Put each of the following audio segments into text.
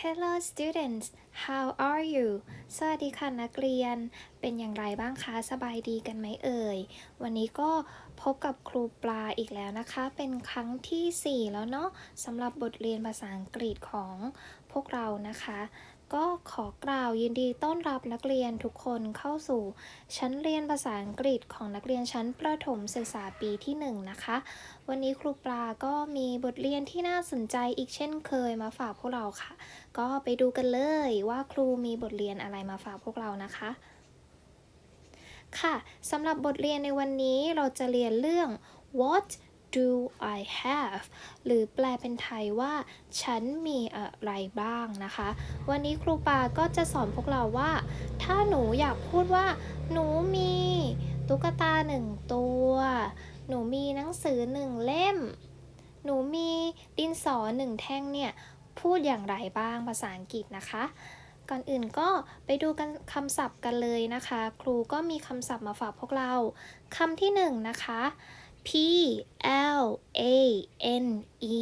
Hello students how are you สวัสดีค่ะนักเรียน เป็นอย่างไรบ้างคะ สบายดีกันไหมเอ่ย วันนี้ก็พบกับครูปลาอีกแล้วนะคะ เป็นครั้งทีสี่4 แล้วเนาะสำหรับบทเรียนภาษาอังกฤษของพวกเรานะคะ ก็ขอกล่าวยินดีต้อนรับนักเรียนทุกคนเข้าสู่ ชั้นเรียนภาษาอังกฤษของนักเรียนชั้นประถมศึกษาปีที่หนึ่งนะคะ วันนี้ครูปลาก็มีบทเรียนที่น่าสนใจอีกเช่นเคยมาฝากพวกเราค่ะ ก็ไปดูกันเลยว่าครูมีบทเรียนอะไรมาฝากพวกเรานะคะ ค่ะสำหรับบทเรียนในวันนี้เราจะเรียนเรื่อง what do I have หรือแปลเป็นไทยว่า ฉันมีอะไรบ้างนะคะ วันนี้ครูปาก็จะสอนพวกเราว่า ถ้าหนูอยากพูดว่า หนูมีตุ๊กตาหนึ่งตัว หนูมีหนังสือหนึ่งเล่ม หนูมีดินสอหนึ่งแท่งเนี่ย พูดอย่างไรบ้างภาษาอังกฤษนะคะก่อนอื่นก็ไปดูกันคำศัพท์กันเลยนะคะ ครูก็มีคำศัพท์มาฝากพวกเราคำที่หนึ่งนะคะ P L A N E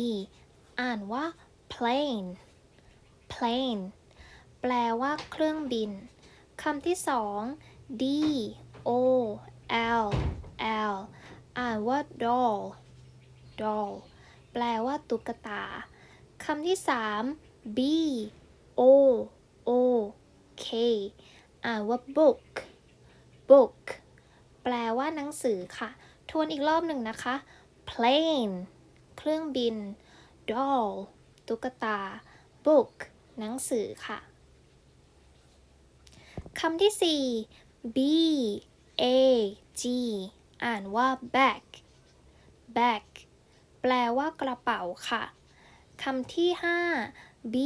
อ่านว่า plane plane แปลว่าเครื่องบินคำที่สอง D O L L อ่านว่า doll doll แปลว่าตุ๊กตาคำที่สาม B O O K อ่านว่า book book แปลว่าหนังสือค่ะ ทวนอีกรอบหนึ่งนะคะ plane เครื่องบิน doll ตุ๊กตา book หนังสือค่ะ คำที่สี่ B A G อ่านว่า bag bag แปลว่ากระเป๋าค่ะ คำที่ 5 B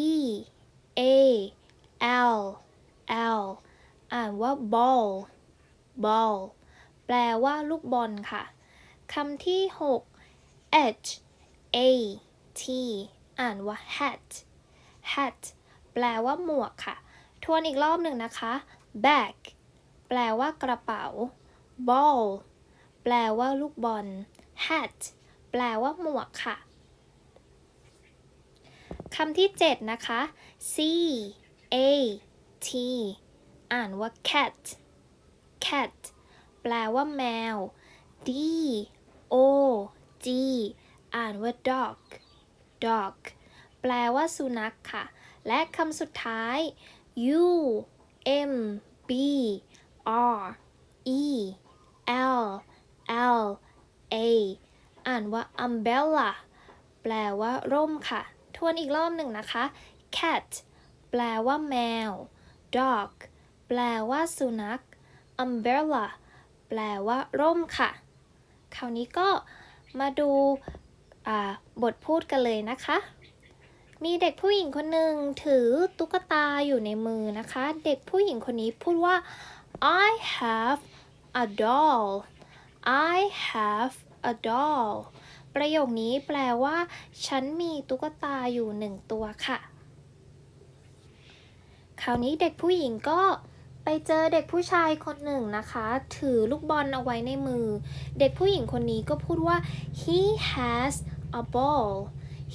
A L L อ่านว่า ball ball แปลว่าลูกบอลค่ะ คำที่ 6 H A T อ่านว่า hat hat แปลว่าหมวกค่ะ ทวนอีกรอบหนึ่งนะคะ bag แปลว่ากระเป๋า ball แปลว่าลูกบอล hat แปลว่าหมวกค่ะ คำที่ 7 นะคะ C A T อ่านว่า cat cat แปลว่าแมว D O G อ่านว่า dog dog แปลว่าสุนัขค่ะ และคำสุดท้าย U M B R E L L A อ่านว่า umbrella แปลว่าร่มค่ะ ทวนอีกรอบหนึ่งนะคะ cat แปลว่าแมว dog แปลว่าสุนัข umbrella แปลว่าร่มค่ะ คราวนี้ก็มาดูบทพูดกันเลยนะคะ มีเด็กผู้หญิงคนหนึ่งถือตุ๊กตาอยู่ในมือนะคะ เด็กผู้หญิงคนนี้พูดว่า I have a doll I have a doll ประโยคนี้แปลว่า ฉันมีตุ๊กตาอยู่หนึ่งตัวค่ะ คราวนี้เด็กผู้หญิงก็ ไปเจอเด็กผู้ชายคนหนึ่งนะคะ ถือลูกบอลเอาไว้ในมือ เด็กผู้หญิงคนนี้ก็พูดว่า he has a ball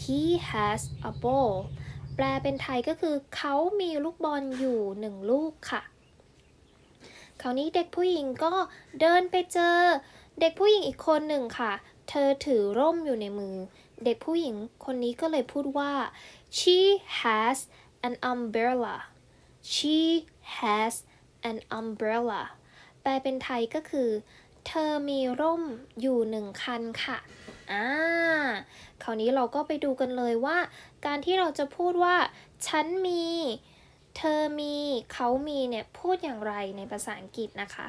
he has a ball แปลเป็นไทยก็คือเขามีลูกบอลอยู่หนึ่งลูกค่ะ คราวนี้เด็กผู้หญิงก็เดินไปเจอ เด็กผู้หญิงอีกคนหนึ่งค่ะ เธอถือร่มอยู่ในมือ เด็กผู้หญิงคนนี้ก็เลยพูดว่า she has an umbrella she has an umbrella แปลเป็นไทยก็คือ เธอมีร่มอยู่หนึ่งคันค่ะ อ่า คราวนี้เราก็ไปดูกันเลยว่า การที่เราจะพูดว่า ฉันมี เธอมี เขามีเนี่ย พูดอย่างไรในภาษาอังกฤษนะคะ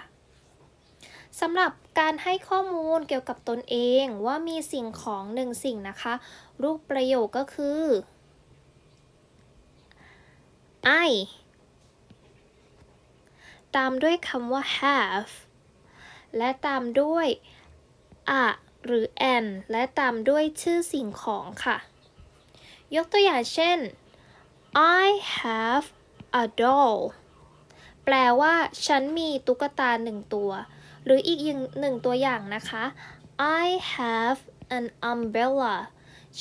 สำหรับการให้ข้อมูลเกี่ยวกับตนเองว่ามีสิ่งของหนึ่งสิ่งนะคะ รูปประโยคก็คือ I ตามด้วยคำว่า have และตามด้วย a หรือ an และตามด้วยชื่อสิ่งของค่ะ ยกตัวอย่างเช่น I have a doll แปลว่า ฉันมีตุ๊กตาหนึ่งตัว หรืออีกหนึ่งตัวอย่างนะคะ I have an umbrella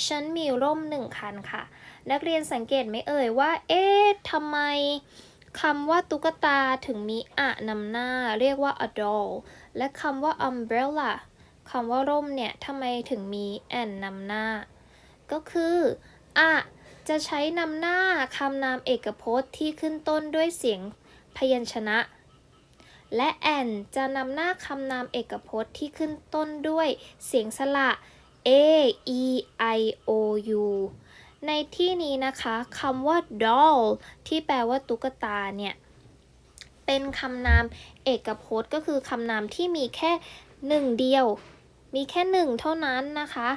ฉันมีร่มหนึ่งคันค่ะ นักเรียนสังเกตไหมเอ่ยว่า เอ๊ะทำไม คำว่าตุ๊กตาถึงมีอะนำหน้าเรียกว่า a doll และคำว่า umbrella คำว่าร่มเนี่ยทำไมถึงมี an นำหน้า ก็คืออะจะใช้นำหน้าคำนามเอกพจน์ที่ขึ้นต้นด้วยเสียงพยัญชนะ และ an จะนำหน้าคำนามเอกพจน์ที่ขึ้นต้นด้วยเสียงสระ a e i o u ในที่นี้นะคะคำว่า doll ที่แปลว่าตุ๊กตาเนี่ย เป็นคำนามเอกพจน์ก็คือคำนามที่มีแค่หนึ่งเดียว มีแค่หนึ่งเท่านั้นนะคะ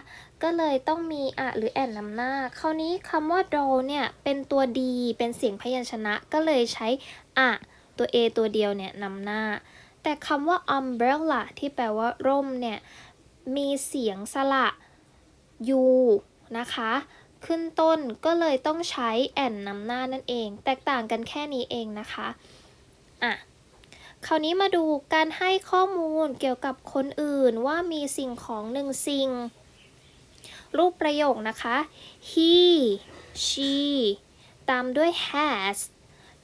ก็เลยต้องมีอะหรือแอนนำหน้า คราวนี้คำว่า doll เนี่ยเป็นตัวดีเป็นเสียงพยัญชนะก็เลยใช้อะตัว a ตัวเดียวเนี่ยนำหน้า แต่คำว่า umbrella ที่แปลว่าร่มเนี่ยมีเสียงสระ u นะคะ ขึ้นต้นก็เลยต้องใช้แอนนำหน้านั่นเอง แตกต่างกันแค่นี้เองนะคะอะคราวนี้มาดูการให้ข้อมูลเกี่ยวกับคนอื่นว่ามีสิ่งของหนึ่งสิ่ง รูปประโยคนะคะ he she ตามด้วย has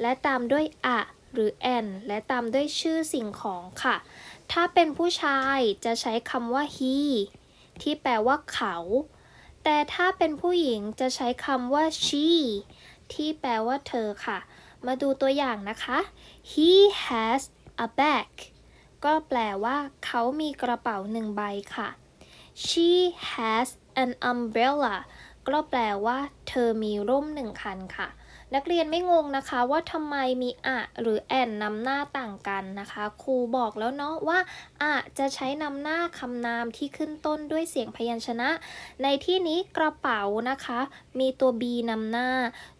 และตามด้วย a หรือ an และตามด้วยชื่อสิ่งของค่ะ ถ้าเป็นผู้ชายจะใช้คำว่า he ที่แปลว่าเขา แต่ถ้าเป็นผู้หญิงจะใช้คำว่า she ที่แปลว่าเธอค่ะ มาดูตัวอย่างนะคะ he has a bag ก็แปลว่าเขามีกระเป๋าหนึ่งใบค่ะ she has an umbrella ก็แปลว่า เธอมีร่มหนึ่งคันค่ะ นักเรียนไม่งงนะคะว่าทำไมมีอะหรือแอนนำหน้าต่างกันนะคะ ครูบอกแล้วเนาะว่าอะจะใช้นำหน้าคำนามที่ขึ้นต้นด้วยเสียงพยัญชนะ ในที่นี้กระเป๋านะคะ มีตัว b นำหน้า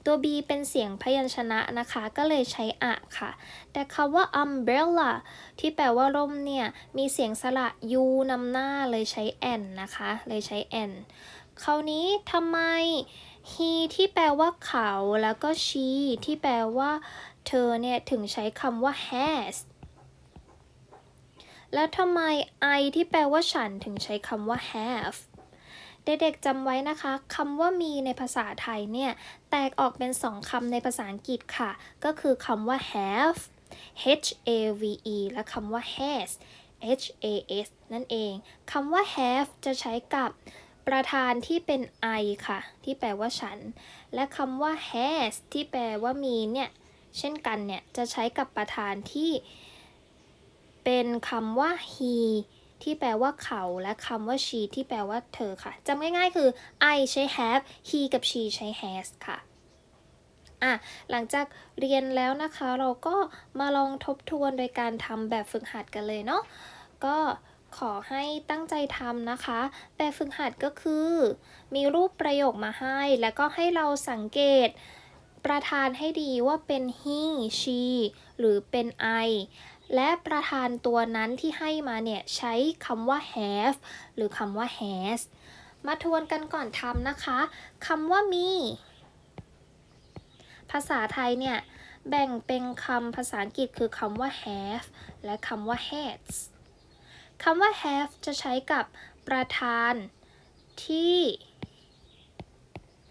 ตัว b เป็นเสียงพยัญชนะนะคะ ก็เลยใช้อะค่ะ แต่คำว่า umbrella ที่แปลว่าร่มเนี่ย มีเสียงสระ u นำหน้าเลยใช้ n นะคะ เลยใช้ n คราวนี้ทำไม he ที่แปลว่าเขา แล้วก็ she ที่แปลว่าเธอเนี่ย ถึงใช้คำว่า has แล้วทำไม I ที่แปลว่าฉันถึงใช้คำว่า have เด็กๆจำไว้นะคะคำว่ามีในภาษาไทยเนี่ย แตกออกเป็นสองคำในภาษาอังกฤษค่ะ ก็คือคำว่า have h a v e และคำว่า has h a s นั่นเองคำว่า have จะใช้กับ ประธานที่เป็น I ค่ะ ที่แปลว่าฉัน และคำว่า has ที่แปลว่ามีเนี่ย เช่นกันเนี่ย จะใช้กับประธานที่เป็นคำว่า he ที่แปลว่าเขาและคำว่า she ที่แปลว่าเธอค่ะจำง่ายๆคือ I ใช้ have he กับ she ใช้ has ค่ะอะ หลังจากเรียนแล้วนะคะ เราก็มาลองทบทวนโดยการทำแบบฝึกหัดกันเลยเนาะก็ ขอให้ตั้งใจทำนะคะแบบฝึกหัดก็คือ มีรูปประโยคมาให้ แล้วก็ให้เราสังเกต ประธานให้ดีว่าเป็น he she หรือเป็น I และประธานตัวนั้นที่ให้มาเนี่ยใช้คำว่า have หรือคำว่า has มาทวนกันก่อนทำนะคะคำว่ามี ภาษาไทยเนี่ย แบ่งเป็นคำภาษาอังกฤษคือคำว่า have และคำว่า has คำว่า have จะใช้กับประธานที่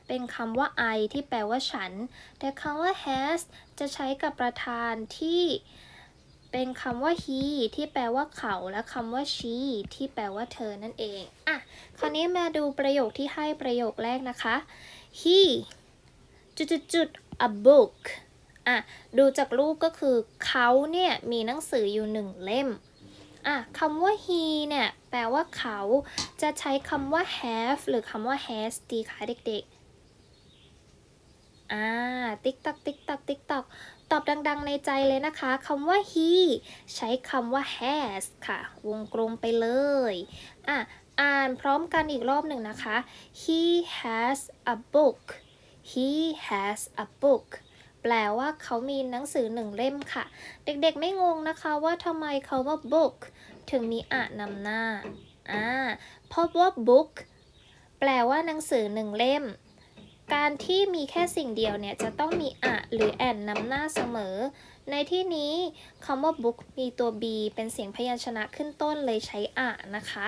เป็นคำว่า I ที่แปลว่าฉัน แต่คำว่า has จะใช้กับประธานที่เป็นคำว่า he ที่แปลว่าเขา และคำว่า she ที่แปลว่าเธอนั่นเอง อะ คราวนี้มาดูประโยคที่ให้ประโยคแรกนะคะ he จุดจุดจุด a book อะ ดูจากรูปก็คือเขาเนี่ย มีหนังสืออยู่หนึ่งเล่ม อะคำว่า he เนี่ยแปลว่าเขาจะใช้คำว่า have หรือคำว่า has ดีคะเด็กๆ อ่า ติ๊กตักติ๊กตักติ๊กตักตอบดังๆในใจเลยนะคะคำว่า he ใช้คำว่า has ค่ะ วงกลมไปเลย อะ อ่านพร้อมกันอีกรอบหนึ่งนะคะ he has a book he has a book ลว่าเขามีหนังสือหนึ่งเล่มค่ะ เด็กๆไม่งงนะคะว่าทำไมเขาว่า book ถึงมีอะนำหน้าอ่าเพราะว่า book แปลว่าหนังสือหนึ่งเล่ม การที่มีแค่สิ่งเดียวเนี่ยจะต้องมีอะหรือแอนนำหน้าเสมอ ในที่นี้คำว่า book มีตัว b เป็นเสียงพยัญชนะขึ้นต้นเลยใช้อะนะคะ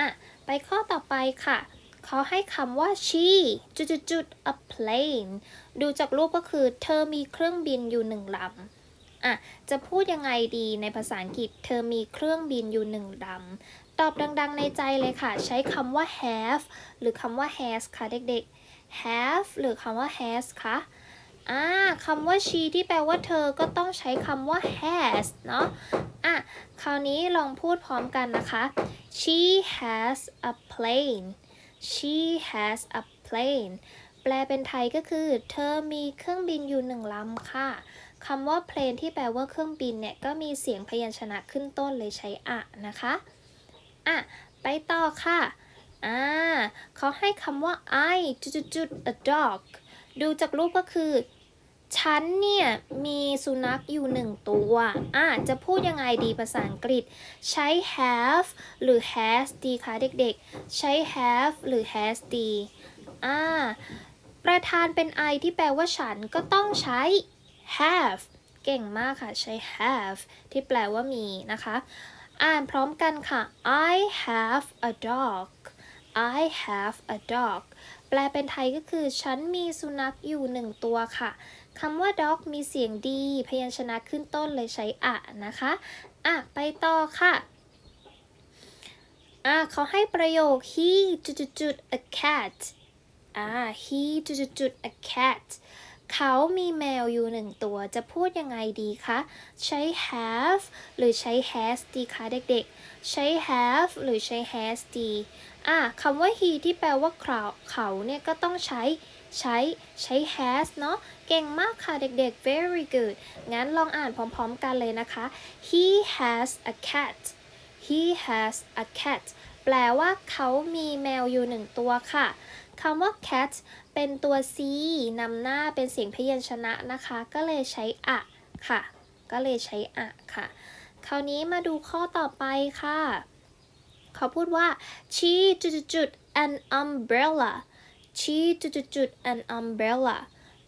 อะ ไปข้อต่อไปค่ะ เขาให้คำว่า she จุดจุดจุด a plane ดูจากรูปก็คือเธอมีเครื่องบินอยู่หนึ่งลำ อะ จะพูดยังไงดีในภาษาอังกฤษ เธอมีเครื่องบินอยู่หนึ่งลำ ตอบดังๆในใจเลยค่ะ ใช้คำว่า have หรือคำว่า has ค่ะเด็กๆ have หรือคำว่า has คะอ่าคำว่า she ที่แปลว่าเธอก็ต้องใช้คำว่า has เนาะอะ คราวนี้ลองพูดพร้อมกันนะคะ she has a plane she has a plane แปลเป็นไทยก็คือ เธอมีเครื่องบินอยู่หนึ่งลำค่ะคำว่า plane ที่แปลว่าเครื่องบินเนี่ย ก็มีเสียงพยัญชนะขึ้นต้นเลยใช้อะนะคะ อะ ไปต่อค่ะ อ่าเขาให้คำว่า I จุดจุดจุด a dog ดูจากรูปก็คือ ฉันเนี่ยมีสุนัขอยู่หนึ่งตัวอะจะพูดยังไงดีภาษาอังกฤษ ใช้ have หรือ has ดีคะเด็กๆ ใช้ have หรือ has ดีอ่าประธานเป็น I ที่แปลว่าฉันก็ต้องใช้ have เก่งมากค่ะใช้ have ที่แปลว่ามีนะคะ อ่านพร้อมกันค่ะ I have a dog I have a dog แปลเป็นไทยก็คือ ฉันมีสุนัขอยู่หนึ่งตัวค่ะ คำว่า dog มีเสียงดี พยัญชนะขึ้นต้นเลยใช้อะนะคะ อะ ไปต่อค่ะอะเขาให้ประโยค he จุดจุดจุด a cat อ่า he จุดจุดจุด a cat เขามีแมวอยู่หนึ่งตัวจะพูดยังไงดีคะ ใช้ have หรือใช้ has ดีคะเด็กๆ ใช้ have หรือใช้ has ดี อะคำว่า he ที่แปลว่าเขาเขาเนี่ยก็ต้องใช้ใช้ใช้ has เนาะเก่งมากค่ะเด็กๆ very good งั้นลองอ่านพร้อมๆกันเลยนะคะ he has a cat he has a cat แปลว่าเขามีแมวอยู่หนึ่งตัวค่ะคำว่า cat เป็นตัว c นำหน้าเป็นเสียงพยัญชนะนะคะ ก็เลยใช้อะค่ะ ก็เลยใช้อะค่ะ คราวนี้มาดูข้อต่อไปค่ะ เขาพูดว่า she จุดจุด an umbrella she จุดจุด an umbrella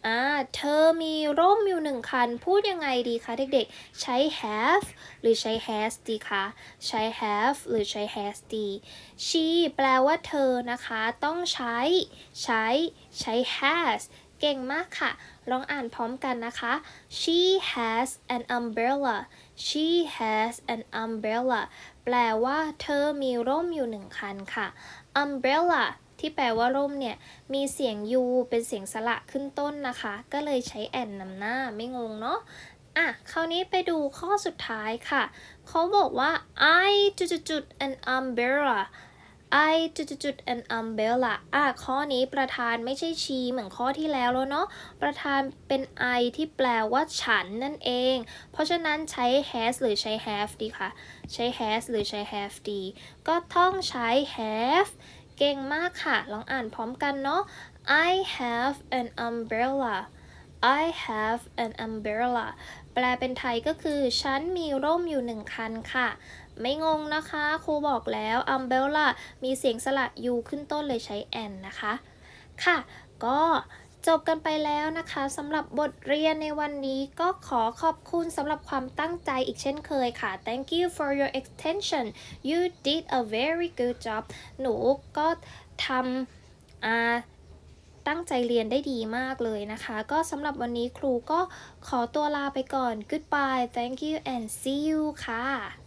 อ่า เธอมีร่มอยู่หนึ่งคัน พูดยังไงดีคะเด็กๆ ใช้ have หรือใช้ has ดีคะ ใช้ have หรือใช้ has ดี she แปลว่าเธอนะคะ ต้องใช้ ใช้ ใช้ has เก่งมากค่ะ ลองอ่านพร้อมกันนะคะ she has an umbrella she has an umbrella แปลว่าเธอมีร่มอยู่หนึ่งคันค่ะ umbrella ที่แปลว่าร่มเนี่ย มีเสียง u เป็นเสียงสระขึ้นต้นนะคะ ก็เลยใช้ n นำหน้าไม่งงเนาะอะ คราวนี้ไปดูข้อสุดท้ายค่ะ เขาบอกว่า I จุดจุดจุด an umbrella I จุดจุดจุด an umbrella อะข้อนี้ประธานไม่ใช่ชีเหมือนข้อที่แล้วแล้วเนาะ ประธานเป็น I ที่แปลว่าฉันนั่นเอง เพราะฉะนั้นใช้ has หรือใช้ have ดีค่ะใช้ has หรือใช้ have ดี ก็ต้องใช้ have เก่งมากค่ะ ลองอ่านพร้อมกันเนาะ I have an umbrella I have an umbrella แปลเป็นไทยก็คือ ฉันมีร่มอยู่หนึ่งคันค่ะ ไม่งงนะคะครูบอกแล้ว umbrella มีเสียงสระ u ขึ้นต้นเลยใช้ n นะคะ ค่ะ ก็จบกันไปแล้วนะคะสำหรับบทเรียนในวันนี้ก็ขอขอบคุณสำหรับความตั้งใจอีกเช่นเคยค่ะ thank you for your attention you did a very good job หนูก็ทำตั้งใจเรียนได้ดีมากเลยนะคะ ก็สำหรับวันนี้ครูก็ขอตัวลาไปก่อน goodbye thank you and see you ค่ะ